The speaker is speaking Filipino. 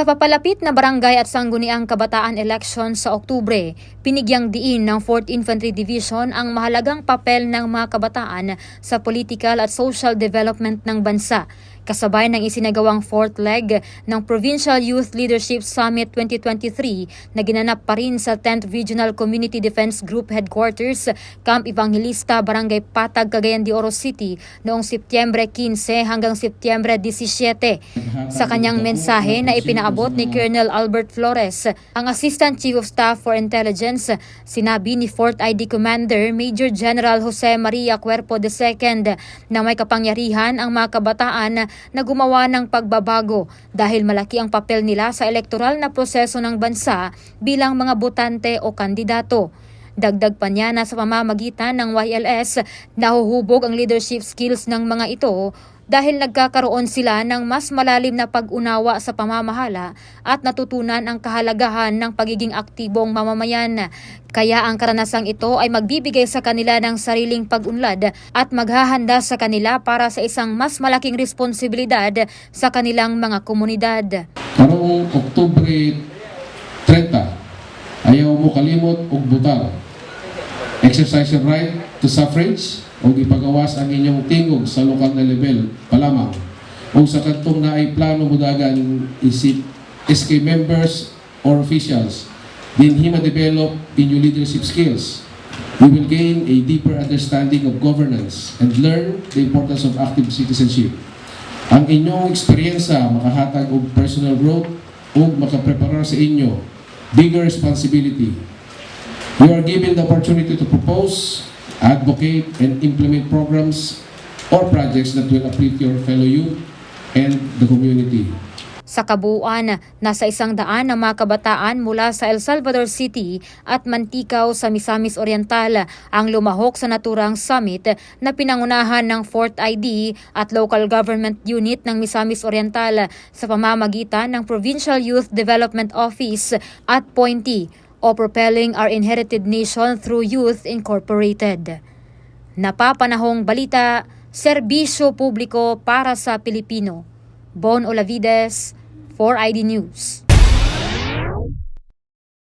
Sa papalapit na barangay at sangguniang kabataan election sa Oktubre, pinigyang diin ng 4th Infantry Division ang mahalagang papel ng mga kabataan sa political at social development ng bansa. Kasabay ng isinagawang fourth leg ng Provincial Youth Leadership Summit 2023 na ginanap pa rin sa 10th Regional Community Defense Group Headquarters, Camp Evangelista, Barangay Patag, Cagayan de Oro City noong Setyembre 15 hanggang Setyembre 17. Sa kanyang mensahe na ipinaabot ni Colonel Albert Flores, ang Assistant Chief of Staff for Intelligence, sinabi ni 4th ID Commander Major General Jose Maria Cuerpo II na may kapangyarihan ang mga kabataan na gumawa ng pagbabago dahil malaki ang papel nila sa elektoral na proseso ng bansa bilang mga botante o kandidato. Dagdag pa niya na sa pamamagitan ng YLS, nahuhubog ang leadership skills ng mga ito dahil nagkakaroon sila ng mas malalim na pag-unawa sa pamamahala at natutunan ang kahalagahan ng pagiging aktibong mamamayan. Kaya ang karanasang ito ay magbibigay sa kanila ng sariling pag-unlad at maghahanda sa kanila para sa isang mas malaking responsibilidad sa kanilang mga komunidad. Karong Oktubre 30, ayaw mo kalimot og butar. Exercise your right to suffrage o ipagawas ang inyong tingog sa lokal na level pa lamang. O sa kantong na ay plano mudagan isip SK members or officials, din hima develop in your leadership skills. We will gain a deeper understanding of governance and learn the importance of active citizenship. Ang inyong eksperyensya makahatag og personal growth ug makapreparar sa inyo bigger responsibility. You are given the opportunity to propose, advocate, and implement programs or projects that will uplift your fellow youth and the community. Sa kabuuan, nasa isang daan ng mga kabataan mula sa El Salvador City at Manticaw sa Misamis Oriental ang lumahok sa naturang summit na pinangunahan ng 4th ID at local government unit ng Misamis Oriental sa pamamagitan ng Provincial Youth Development Office at Pointy o Propelling Our Inherited Nation Through Youth Incorporated. Napapanahong balita, serbisyo publiko para sa Pilipino. Bon Olavides, 4ID News.